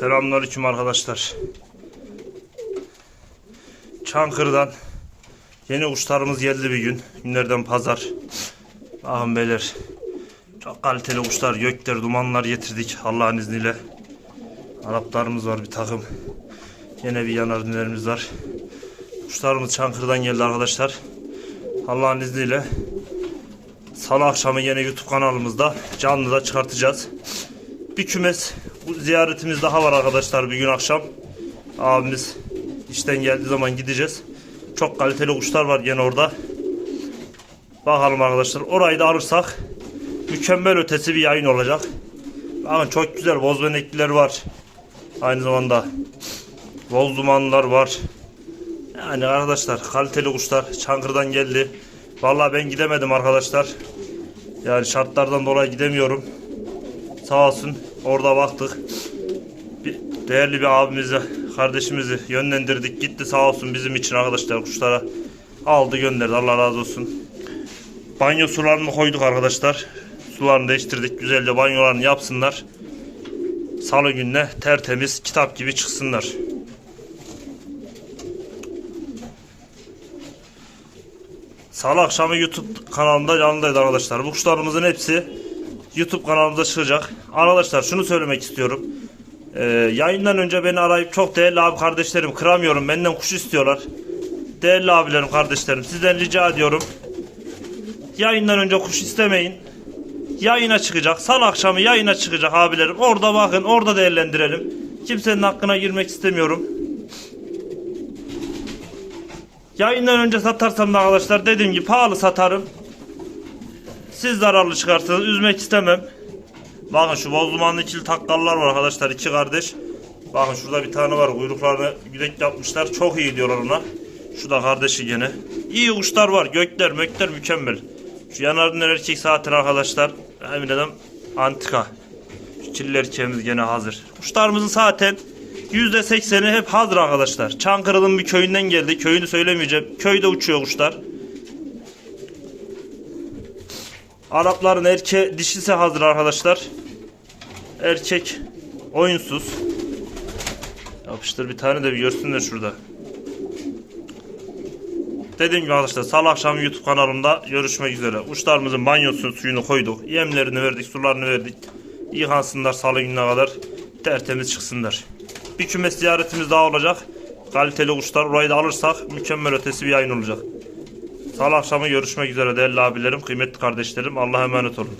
Selamünaleyküm arkadaşlar. Çankırı'dan yeni kuşlarımız geldi bir gün. Günlerden pazar. Bakın beyler. Çok kaliteli kuşlar, gökler, dumanlar getirdik Allah'ın izniyle. Araplarımız var bir takım. Yine bir yanar dönerimiz var. Kuşlarımız Çankırı'dan geldi arkadaşlar. Allah'ın izniyle Salı akşamı yine YouTube kanalımızda canlı da çıkartacağız. Bir kümes ziyaretimiz daha var arkadaşlar bir gün akşam. Abimiz işten geldiği zaman gideceğiz. Çok kaliteli kuşlar var gene orada. Bakalım arkadaşlar. Orayı da alırsak mükemmel ötesi bir yayın olacak. Bakın çok güzel boz benekliler var. Aynı zamanda boz dumanlar var. Yani arkadaşlar kaliteli kuşlar Çankırı'dan geldi. Vallahi ben gidemedim arkadaşlar. Yani şartlardan dolayı gidemiyorum. Sağ olsun orada baktık. Bir, değerli bir abimizi, kardeşimizi yönlendirdik. Gitti sağ olsun bizim için arkadaşlar kuşlara. Aldı gönderdi Allah razı olsun. Banyo sularını koyduk arkadaşlar. Sularını değiştirdik. Güzelce banyolarını yapsınlar. Salı gününe tertemiz kitap gibi çıksınlar. Salı akşamı YouTube kanalımda canlıdaydı arkadaşlar. Bu kuşlarımızın hepsi YouTube kanalımıza çıkacak. Arkadaşlar şunu söylemek istiyorum. Ee, yayından önce beni arayıp çok değerli abi kardeşlerim kıramıyorum. Benden kuş istiyorlar. Değerli abilerim kardeşlerim sizden rica ediyorum. Yayından önce kuş istemeyin. Yayına çıkacak. Salı akşamı yayına çıkacak abilerim. Orada bakın orada değerlendirelim. Kimsenin hakkına girmek istemiyorum. Yayından önce satarsam da arkadaşlar dediğim gibi pahalı satarım. Siz zararlı çıkarsınız. Üzmek istemem. Bakın şu bozdumanlı ikili takkallar var arkadaşlar. iki kardeş. Bakın şurada bir tane var. Kuyruklarını güdek yapmışlar. Çok iyi diyorlar ona. Şu da kardeşi gene. İyi kuşlar var. Gökler mökler mükemmel. Şu yanardınlar erkek zaten arkadaşlar. Emin ederim antika. Şu çilli erkeğimiz gene hazır. Kuşlarımızın zaten %80'i hep hazır arkadaşlar. Çankırı'nın bir köyünden geldi. Köyünü söylemeyeceğim. Köyde uçuyor kuşlar. Arapların erke dişisi hazır arkadaşlar. Erkek oyunsuz. Yapıştır bir tane de bir görsünler şurada. Dediğim gibi arkadaşlar salı akşamı YouTube kanalımda görüşmek üzere. Kuşlarımızın banyosunu suyunu koyduk. Yemlerini verdik, sularını verdik. Yıkansınlar salı gününe kadar. Tertemiz çıksınlar. Bir kümes ziyaretimiz daha olacak. Kaliteli kuşlar. Orayı da alırsak mükemmel ötesi bir yayın olacak. Salı akşamı görüşmek üzere değerli abilerim, kıymetli kardeşlerim. Allah'a emanet olun.